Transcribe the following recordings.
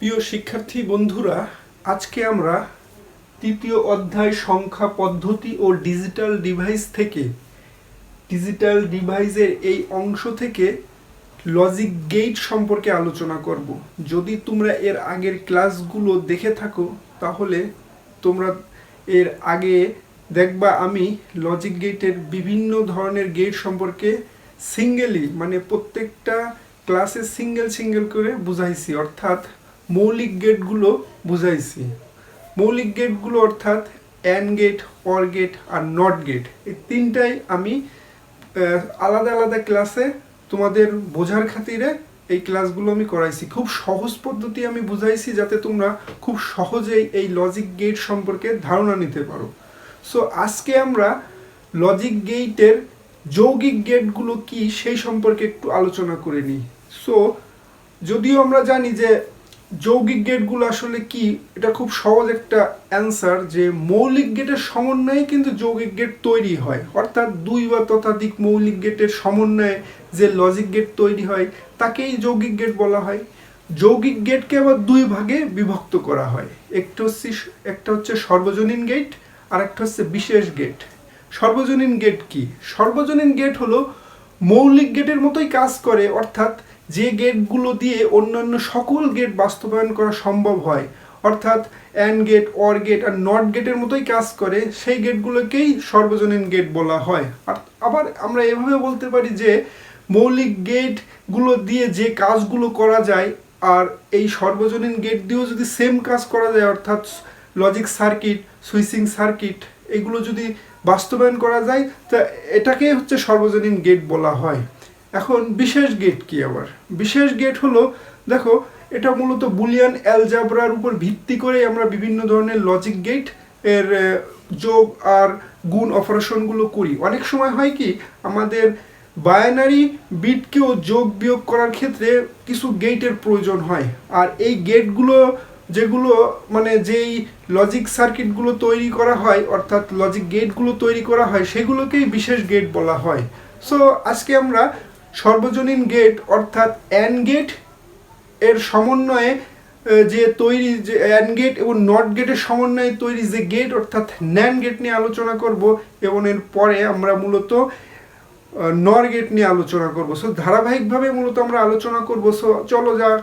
প্রিয় শিক্ষার্থী বন্ধুরা, আজকে আমরা তৃতীয় অধ্যায় সংখ্যা পদ্ধতি ও ডিজিটাল ডিভাইস থেকে, ডিজিটাল ডিভাইসের এই অংশ থেকে লজিক গেট সম্পর্কে আলোচনা করব। যদি তোমরা এর আগের ক্লাসগুলো দেখে থাকো, তাহলে তোমরা এর আগে দেখবা আমি লজিক গেটের বিভিন্ন ধরনের গেট সম্পর্কে সিঙ্গেলি মানে প্রত্যেকটা ক্লাসে সিঙ্গেল সিঙ্গেল করে বুঝাইছি। অর্থাৎ মৌলিক গেটগুলো বুঝাইছি। মৌলিক গেটগুলো অর্থাৎ অ্যান গেট অর গেট আর নট গেট। এই তিনটাই আমি আলাদা আলাদা ক্লাসে তোমাদের বোঝার খাতিরে এই ক্লাসগুলো আমি করাইছি। খুব সহজ পদ্ধতি আমি বুঝাইছি যাতে তোমরা খুব সহজেই এই লজিক গেট সম্পর্কে ধারণা নিতে পারো। সো আজকে আমরা লজিক গেটের যৌগিক গেটগুলো কি সেই সম্পর্কে একটু আলোচনা করে নিই। সো যদিও আমরা জানি যে যৌগিক গেটগুলো আসলে কি? এটা খুব সহজ একটা অ্যান্সার যে মৌলিক গেটের সমন্বয়ে কিন্তু যৌগিক গেট তৈরি হয়। অর্থাৎ দুই বা ততাধিক মৌলিক গেটের সমন্বয়ে যে লজিক গেট তৈরি হয়, তাকেই যৌগিক গেট বলা হয়। যৌগিক গেটকে আবার দুই ভাগে বিভক্ত করা হয়। একটা হচ্ছে একটা হচ্ছে সর্বজনীন গেট, আর একটা হচ্ছে বিশেষ গেট। সর্বজনীন গেট কি? সর্বজনীন গেট হলো মৌলিক গেটের মতোই কাজ করে, অর্থাৎ যে গেটগুলো দিয়ে অন্যান্য সকল গেট বাস্তবায়ন করা সম্ভব হয়, অর্থাৎ অ্যান গেট অর গেট আর নট গেটের মতোই কাজ করে, সেই গেটগুলোকেই সর্বজনীন গেট বলা হয়। আর আবার আমরা এভাবে বলতে পারি যে, মৌলিক গেটগুলো দিয়ে যে কাজগুলো করা যায়, আর এই সর্বজনীন গেট দিয়েও যদি সেম কাজ করা যায়, অর্থাৎ লজিক সার্কিট সুইচিং সার্কিট এগুলো যদি বাস্তবায়ন করা যায়, তা এটাকে হচ্ছে সর্বজনীন গেট বলা হয়। এখন বিশেষ গেট কি আবার? বিশেষ গেট হলো, দেখো, এটা মূলত বুলিয়ান অ্যালজাবরার উপর ভিত্তি করে আমরা বিভিন্ন ধরনের লজিক গেটের যোগ আর গুণ অপারেশনগুলো করি। অনেক সময় হয় কি, আমাদের বায়নারি বিটকেও যোগ বিয়োগ করার ক্ষেত্রে কিছু গেটের প্রয়োজন হয়। আর এই গেটগুলো যেগুলো মানে যেই লজিক সার্কিটগুলো তৈরি করা হয়, অর্থাৎ লজিক গেটগুলো তৈরি করা হয়, সেগুলোকেই বিশেষ গেট বলা হয়। সো আজকে আমরা সর্বজনীন গেট অর্থাৎ অ্যান গেটের সমন্বয়ে যে তৈরি, যে অ্যান গেট এবং নট গেটের সমন্বয়ে তৈরি যে গেট অর্থাৎ ন্যান গেট নিয়ে আলোচনা করব এবং এর পরে আমরা মূলত নর গেট নিয়ে আলোচনা করব। সো ধারাবাহিকভাবে মূলত আমরা আলোচনা করব। সো চলো যাক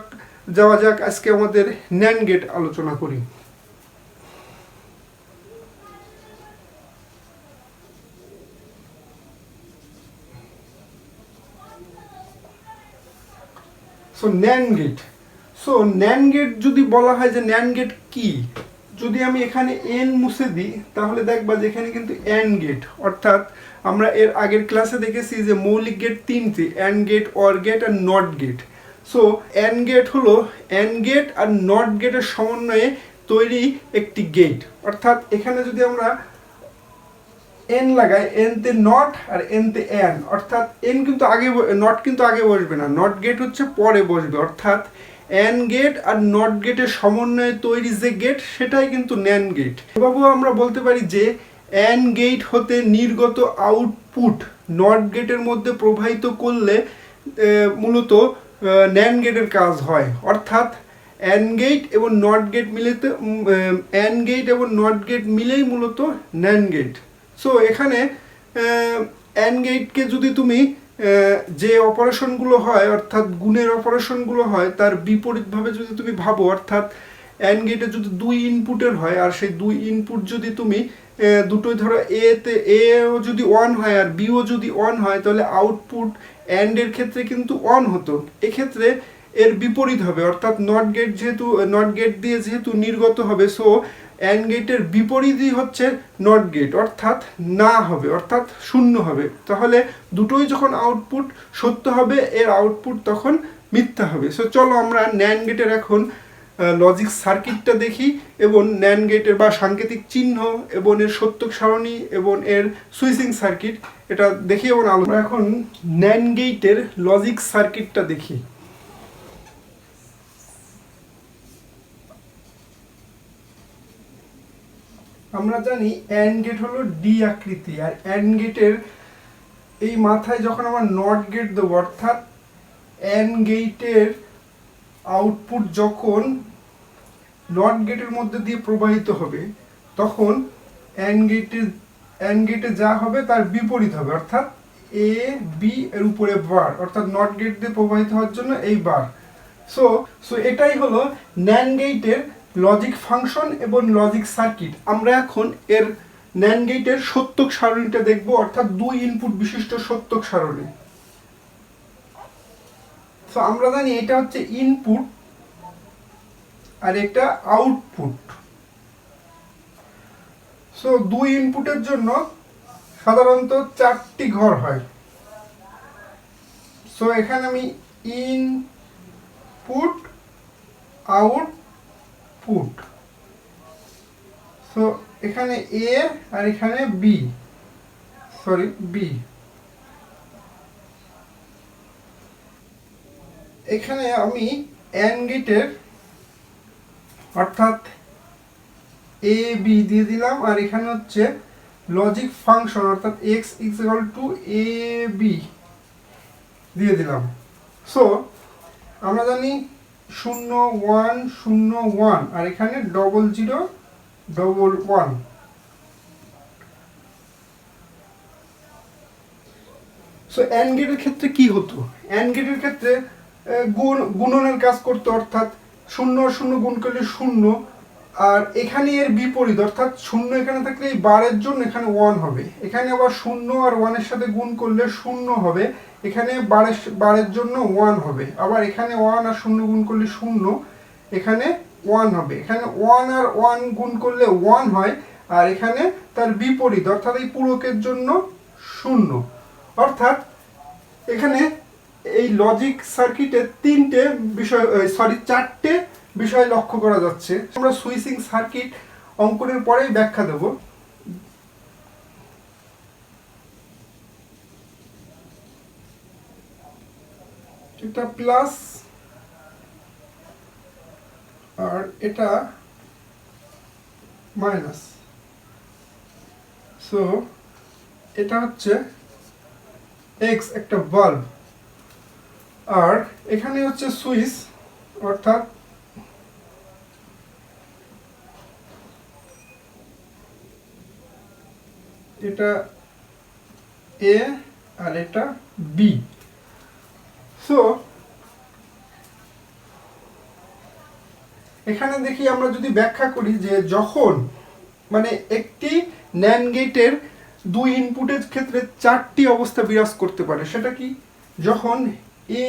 যাওয়া যাক, আজকে আমাদের ন্যান গেট আলোচনা করি। So nand gate so nand gate যদি বলা হয় যে ন্যান গেট কি? যদি আমি এখানে এন মুছে দিই, তাহলে দেখবা যে এখানে কিন্তু অ্যান গেট অর্থাৎ আমরা এর আগের ক্লাসে দেখেছি যে মৌলিক গেট তিনটি an gate or gate R not gate so and gate হলো অ্যান গেট আর নট গেটের সমন্বয়ে তৈরি একটি গেট অর্থাৎ এখানে যদি আমরা এন লাগাই এন তে নট আর এন তে এন অর্থাৎ এন কিন্তু আগে নট কিন্তু আগে বসবে না। নট গেট হচ্ছে পরে বসবে। অর্থাৎ এন গেট আর নট গেটের সমন্বয়ে তৈরি যে গেট সেটাই কিন্তু ন্যান গেট এভাবেও আমরা বলতে পারি যে এন গেট হতে নির্গত আউটপুট নট গেটের মধ্যে প্রবাহিত করলে মূলত ন্যান গেটের কাজ হয়। অর্থাৎ অ্যান গেট এবং নট গেট মিলেতে অ্যান গেট এবং নট গেট মিলেই মূলত ন্যান গেট সো এখানে অ্যান গেটকে যদি তুমি যে অপারেশনগুলো হয়, অর্থাৎ গুণের অপারেশনগুলো হয়, তার বিপরীতভাবে যদি তুমি ভাবো, অর্থাৎ অ্যান গেটে যদি দুই ইনপুটের হয়, আর সেই দুই ইনপুট যদি তুমি দুটোই ধরো এ তে এও যদি ওয়ান হয়, আর বিও যদি ওয়ান হয়, তাহলে আউটপুট অ্যান্ডের ক্ষেত্রে কিন্তু অন হতো। এক্ষেত্রে এর বিপরীত হবে, অর্থাৎ নট গেট যেহেতু নট গেট দিয়ে যেহেতু নির্গত হবে সো অ্যান্ড গেটের বিপরীতই হচ্ছে নট গেট অর্থাৎ না হবে, অর্থাৎ শূন্য হবে। তাহলে দুটোই যখন আউটপুট সত্য হবে, এর আউটপুট তখন মিথ্যা হবে। সো চলো আমরা ন্যান গেটের এখন লজিক সার্কিটটা দেখি, এবং ন্যান গেটের বা সাংকেতিক চিহ্ন, এবং এর সত্যক সারণী, এবং এর সুইচিং সার্কিট এটা দেখি এবং আমরা এখন ন্যান গেটের লজিক সার্কিটটা দেখি। আমরা জানি অ্যান্ড গেট হলো ডি আকৃতি, আর অ্যান্ড গেটের এই মাথায় যখন আমরা নট গেট দেবো, অর্থাৎ অ্যান্ড গেটের আউটপুট যখন নট গেটের মধ্যে দিয়ে প্রবাহিত হবে, তখন অ্যান্ড গেটে অ্যান্ড গেটে যা হবে তার বিপরীত হবে, অর্থাৎ এ বি এর উপরে বার অর্থাৎ নট গেট দিয়ে প্রবাহিত হওয়ার জন্য এই বার সো সো এটাই হলো ন্যান গেটের লজিক ফাংশন এবং লজিক সার্কিট আমরা এখন এর ন্যান গেটের সত্যক সারণীটা দেখব, অর্থাৎ দুই ইনপুট বিশিষ্ট সত্যক সারণী। সো আমরা জানি এটা হচ্ছে ইনপুট আর এটা আউটপুট সো দুই ইনপুটের জন্য সাধারণত চারটি ঘর হয়। সো এখানে আমি ইনপুট আউটপুট সো এখানে এ আর এখানে বি সরি বি এখানে আমি অ্যান গেটের অর্থাৎ এ বি দিয়ে দিলাম, আর এখানে হচ্ছে লজিক ফাংশন অর্থাৎ X equal to A B দিয়ে দিলাম। সো আমরা জানি শূন্য ওয়ান শূন্য ওয়ান আর এখানে double zero double one so and গেটের ক্ষেত্রে কি হতো? অ্যান্ড গেটের ক্ষেত্রে গুণনের কাজ করতো, অর্থাৎ শূন্য শূন্য গুণ করলে শূন্য, আর এখানে এর বিপরীত, অর্থাৎ শূন্য এখানে থাকলে এই বারের জন্য এখানে ওয়ান হবে। এখানে আবার শূন্য আর ওয়ানের সাথে গুণ করলে শূন্য হবে। এখানে বারের বারের জন্য ওয়ান হবে। আবার এখানে ওয়ান আর শূন্য গুণ করলে শূন্য, এখানে ওয়ান হবে। এখানে ওয়ান আর ওয়ান গুণ করলে ওয়ান হয়, আর এখানে তার বিপরীত, অর্থাৎ এই পূরকের জন্য শূন্য। অর্থাৎ এখানে এই লজিক সার্কিটে তিনটে বিষয় সরি চারটে বিষয় লক্ষ্য করা যাচ্ছে। আমরা সুইচিং সার্কিট অঙ্কনের পরেই ব্যাখ্যা দেব। এটা প্লাস আর এটা মাইনাস সো এটা হচ্ছে এক্স একটা বাল্ব আর এখানে হচ্ছে সুইচ, অর্থাৎ এটা এ আর এটা বি। সো এখানে দেখি আমরা যদি ব্যাখ্যা করি যে যখন মানে একটি ন্যান গেটের দুই ইনপুটের ক্ষেত্রে চারটি অবস্থা বিরাজ করতে পারে, সেটা কি? যখন এ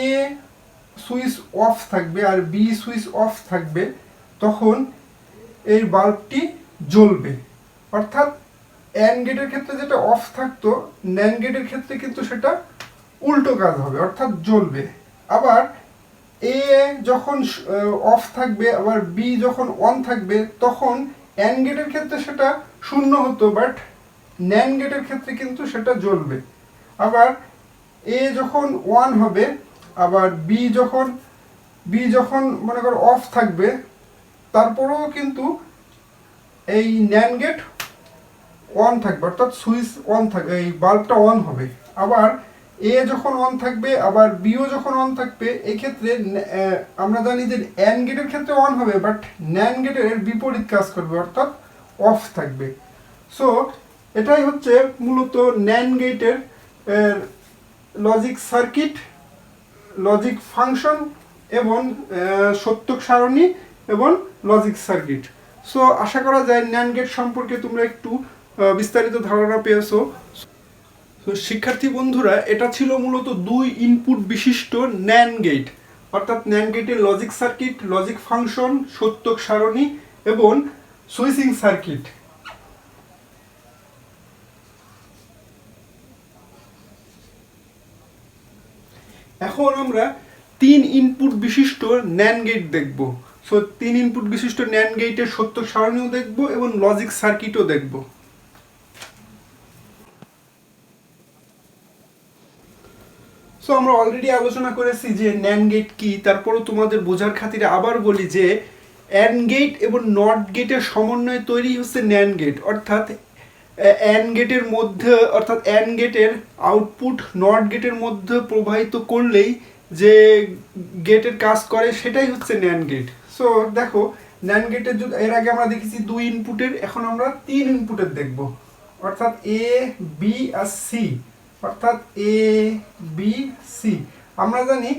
সুইচ অফ থাকবে আর বি সুইচ অফ থাকবে, তখন এই বাল্বটি জ্বলবে। অর্থাৎ অ্যান গেটের ক্ষেত্রে যেটা অফ থাকতো ন্যান গেটের ক্ষেত্রে কিন্তু সেটা উল্টো কাজ হবে, অর্থাৎ জ্বলবে। আবার এ যখন অফ থাকবে, আবার বি যখন অন থাকবে, তখন অ্যান গেটের ক্ষেত্রে সেটা শূন্য হতো বাট ন্যান গেটের ক্ষেত্রে কিন্তু সেটা জ্বলবে। আবার এ যখন ওয়ান হবে, আবার বি যখন বি যখন মনে করো অফ থাকবে, তারপরেও কিন্তু এই ন্যান গেট অন থাকবে, অর্থাৎ সুইচ অন থাকবে এই বাল্বটা অন হবে। আবার এ যখন অন থাকবে, আবার বিও যখন অন থাকবে, এক্ষেত্রে আমরা জানি যে অ্যান গেটের ক্ষেত্রে অন হবে বাট ন্যান গেটের বিপরীত কাজ করবে, অর্থাৎ অফ থাকবে। সো এটাই হচ্ছে মূলত ন্যান গেটের লজিক সার্কিট লজিক ফাংশন এবং সত্যক সারণী এবং লজিক সার্কিট সো আশা করা যায় ন্যান গেট সম্পর্কে তোমরা একটু বিস্তারিত ধারণা পেয়েছ। তো শিক্ষার্থী বন্ধুরা, এটা ছিল মূলত দুই ইনপুট বিশিষ্ট ন্যান গেট অর্থাৎ ন্যান গেটের লজিক সার্কিট লজিক ফাংশন সত্যক সারণী এবং সুইচিং সার্কিট এখন আমরা তিন ইনপুট বিশিষ্ট ন্যান গেট দেখব। সো তিন ইনপুট বিশিষ্ট ন্যান গেটের সত্য সারণীও দেখব এবং লজিক সার্কিটও দেখব। সো আমরা অলরেডি আলোচনা করেছি যে ন্যান গেট কি, তারপরও তোমাদের বোঝার খাতিরে আবার বলি যে অ্যান গেট এবং নট গেটের সমন্বয়ে তৈরি হচ্ছে ন্যান গেট অর্থাৎ অ্যান গেটের মধ্যে, অর্থাৎ অ্যান গেটের আউটপুট নট গেটের মধ্যে প্রবাহিত করলেই যে গেটের কাজ করে, সেটাই হচ্ছে ন্যান গেট সো দেখো ন্যান গেটের এর আগে আমরা দেখেছি দুই ইনপুটের এখন আমরা তিন ইনপুটের দেখব। অর্থাৎ এ বি আর সি অর্থাৎ এ বি সি আমরা জানি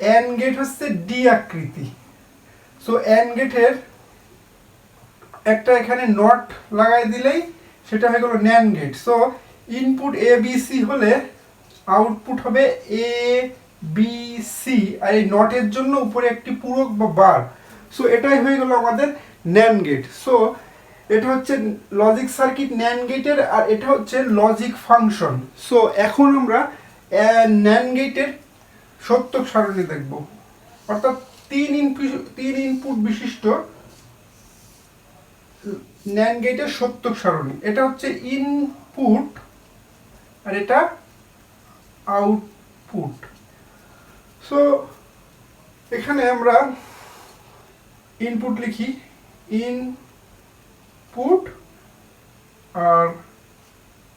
এন গেট হচ্ছে ডি আকৃতি। সো এন গেটের একটা এখানে নট লাগাই দিলেই সেটা হয়ে গেল nand gate so input A B C হলে আউটপুট হবে এ বি সি আর এই নটের জন্য উপরে একটি পূরক বা বার সো এটাই হয়ে গেল আমাদের ন্যান গেট সো এটা হচ্ছে লজিক সার্কিট ন্যান গেটের আর এটা হচ্ছে লজিক ফাংশন সো এখন আমরা ন্যান গেটের সত্যক সারণী দেখব। অর্থাৎ তিন ইনপুট তিন ইনপুট বিশিষ্ট ন্যান গেটের সত্যক সারণী। এটা হচ্ছে ইনপুট আর এটা আউটপুট সো এখানে আমরা ইনপুট লিখি ইনপুট আর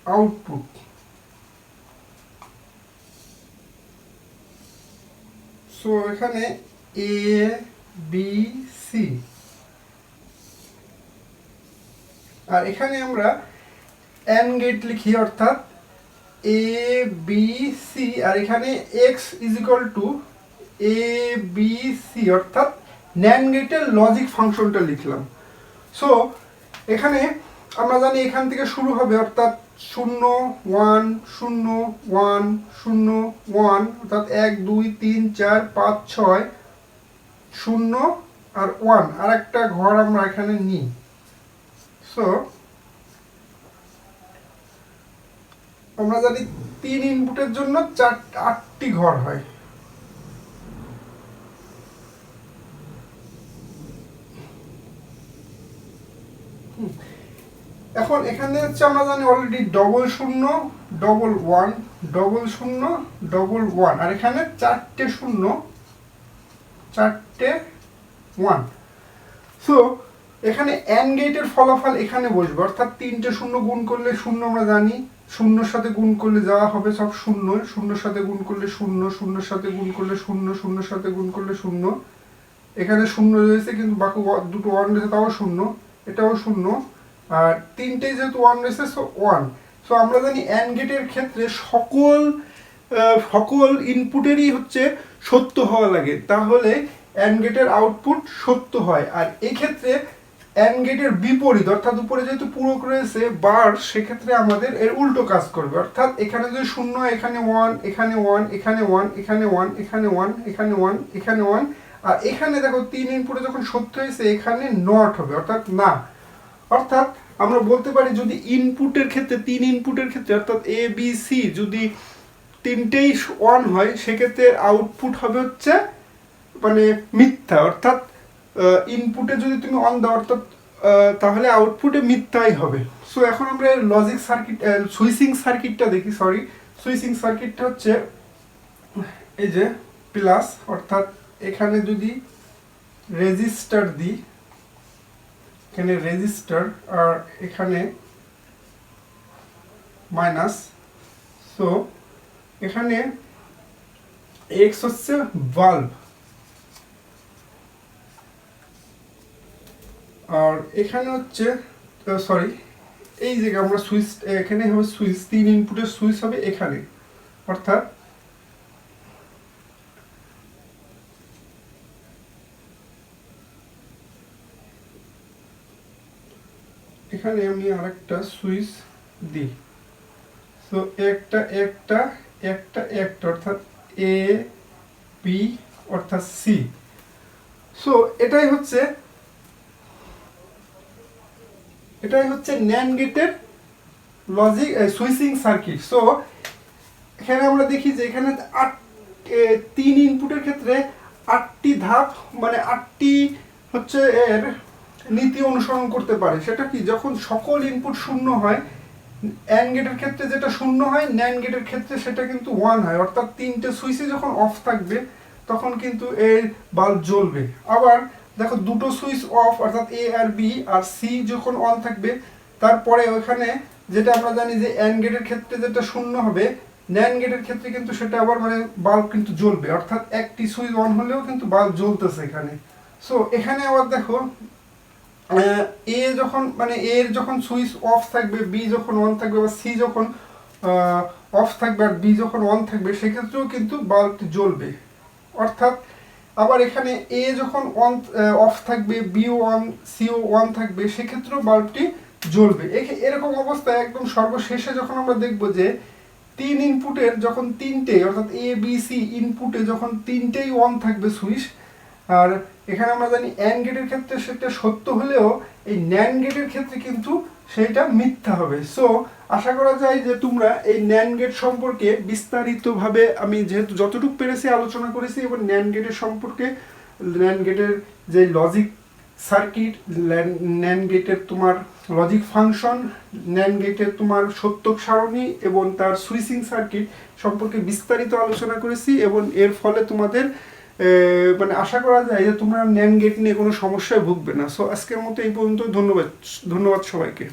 আউটপুট সো এখানে এ বি সি আর এখানে আমরা এন গেট লিখি, অর্থাৎ এ বি সি আর এখানে X is equal to A B C অর্থাৎ ন্যান গেটের লজিক ফাংশনটা লিখলাম। সো এখানে আমরা জানি এখান থেকে শুরু হবে, অর্থাৎ শূন্য, ওয়ান শূন্য ওয়ান শূন্য, ওয়ান, অর্থাৎ এক, দুই, তিন, চার, পাঁচ, ছয়, শূন্য আর ওয়ান। আর একটা ঘর আমরা এখানে নিই। সো আমরা জানি তিন ইনপুটের জন্য চার, আটটি ঘর হয়। এখন এখানে হচ্ছে আমরা জানি অলরেডি ডবল শূন্য ডবল ওয়ান ডবল শূন্য ডবল ওয়ান আর এখানে চারটে শূন্য, চারটে ওয়ান সো এখানে অ্যান গেটের ফলাফল এখানে বসবে। অর্থাৎ তিনটে শূন্য গুণ করলে শূন্য আমরা জানি। শূন্যর সাথে গুণ করলে যাওয়া হবে সব শূন্য। শূন্যর সাথে গুণ করলে শূন্য, শূন্যর সাথে গুণ করলে শূন্য, শূন্যর সাথে গুণ করলে শূন্য। এখানে শূন্য রয়েছে, কিন্তু বাকি দুটো ওয়ান রয়েছে, তাও শূন্য। এটাও শূন্য। আর তিনটে যেহেতু ওয়ান রয়েছে সো ওয়ান সো আমরা জানি অ্যান গেটের ক্ষেত্রে সকল সকল ইনপুটেরই হচ্ছে সত্য হওয়া লাগে। তাহলে অ্যান্ড গেটের আউটপুট সত্য হয়। আর এই ক্ষেত্রে অ্যান্ড গেটের বিপরীত, অর্থাৎ উপরে যেহেতু পূরক রয়েছে বার সেক্ষেত্রে আমাদের এর উল্টো কাজ করবে। অর্থাৎ এখানে যদি শূন্য, এখানে ওয়ান এখানে ওয়ান এখানে ওয়ান এখানে ওয়ান এখানে ওয়ান এখানে ওয়ান এখানে ওয়ান আর এখানে দেখো, তিন ইনপুটে যখন সত্য হয়েছে, এখানে নট হবে। অর্থাৎ না। অর্থাৎ আমরা বলতে পারি যদি ইনপুটের ক্ষেত্রে তিন ইনপুটের ক্ষেত্রে, অর্থাৎ এ বি সি যদি তিনটেই ওয়ান হয়, সেক্ষেত্রে আউটপুট হবে হচ্ছে মানে মিথ্যা। অর্থাৎ ইনপুটে যদি তুমি অন দাও, অর্থাৎ তাহলে আউটপুটে মিথ্যাই হবে। সো এখন আমরা লজিক সার্কিট সুইচিং সার্কিটটা দেখি সরি সুইচিং সার্কিটটা হচ্ছে এই যে প্লাস অর্থাৎ এখানে যদি রেজিস্টার দিই এখানে রেজিস্টার আর এখানে মাইনাস সো এখানে এক্স হচ্ছে বাল্ব আর এখানে হচ্ছে সরি এই জায়গায় আমরা সুইচ এখানে হবে সুইচ তিন ইনপুটের সুইচ হবে এখানে। অর্থাৎ এখানে আমি আরেকটা সুইচ দিই। সো একটা একটা একটা একটা, অর্থাৎ এ বি অর্থাৎ সি সো এটাই হচ্ছে এটাই হচ্ছে ন্যান গেটের লজিক সুইচিং সার্কিট সো এখানে আমরা দেখি যে এখানে আট তিন ইনপুটের ক্ষেত্রে আটটি ধাপ মানে আটটি হচ্ছে এর নীতি অনুসরণ করতে পারে। সেটা কি? যখন সকল ইনপুট শূন্য হয় অ্যান গেটের ক্ষেত্রে যেটা শূন্য হয় ন্যান গেটের ক্ষেত্রে সেটা কিন্তু ওয়ান হয়। অর্থাৎ তিনটে সুইচে যখন অফ থাকবে, তখন কিন্তু এর বাল্ব জ্বলবে। আবার দেখো, দুটো সুইচ অফ অর্থাৎ এ আর বি আর সি যখন অন থাকবে, তারপরে ওখানে যেটা আমরা জানি যে অ্যান গেটের ক্ষেত্রে যেটা শূন্য হবে ন্যান গেটের ক্ষেত্রে কিন্তু সেটা আবার মানে বাল্ব কিন্তু জ্বলবে। অর্থাৎ একটি সুইচ অন হলেও কিন্তু বাল্ব জ্বলতেছে এখানে। সো এখানে আবার দেখো এ যখন মানে এর যখন সুইচ অফ থাকবে, বি যখন অন থাকবে বা সি যখন অফ থাকবে আর বি যখন অন থাকবে, সেক্ষেত্রেও কিন্তু বাল্বটি জ্বলবে। অর্থাৎ আবার এখানে এ যখন অন অফ থাকবে বিও অন সিও অন থাকবে, সেক্ষেত্রেও বাল্বটি জ্বলবে। এরকম অবস্থায় একদম সর্বশেষে যখন আমরা দেখব যে তিন ইনপুটের যখন তিনটে, অর্থাৎ এ, বি, সি ইনপুটে যখন তিনটেই অন থাকবে সুইচ, আর এখানে আমরা জানি অ্যান গেটের ক্ষেত্রে সেটা সত্য হলেও এই ন্যান গেটের ক্ষেত্রে কিন্তু সেটা মিথ্যা হবে। সো আশা করা যায় যে তোমরা এই ন্যান গেট সম্পর্কে বিস্তারিতভাবে আমি যেহেতু যতটুকু পেরেছি আলোচনা করেছি এবং ন্যান গেটের সম্পর্কে, ন্যান গেটের যে লজিক সার্কিট ন্যান গেটের তোমার লজিক ফাংশন ন্যান গেটের তোমার সত্যক সারণী এবং তার সুইচিং সার্কিট সম্পর্কে বিস্তারিত আলোচনা করেছি এবং এর ফলে তোমাদের মানে আশা করা যায় যে তোমরা ন্যান গেট নিয়ে কোনো সমস্যায় ভুগবে না। সো আজকের মতো এই পর্যন্ত ধন্যবাদ ধন্যবাদ সবাইকে।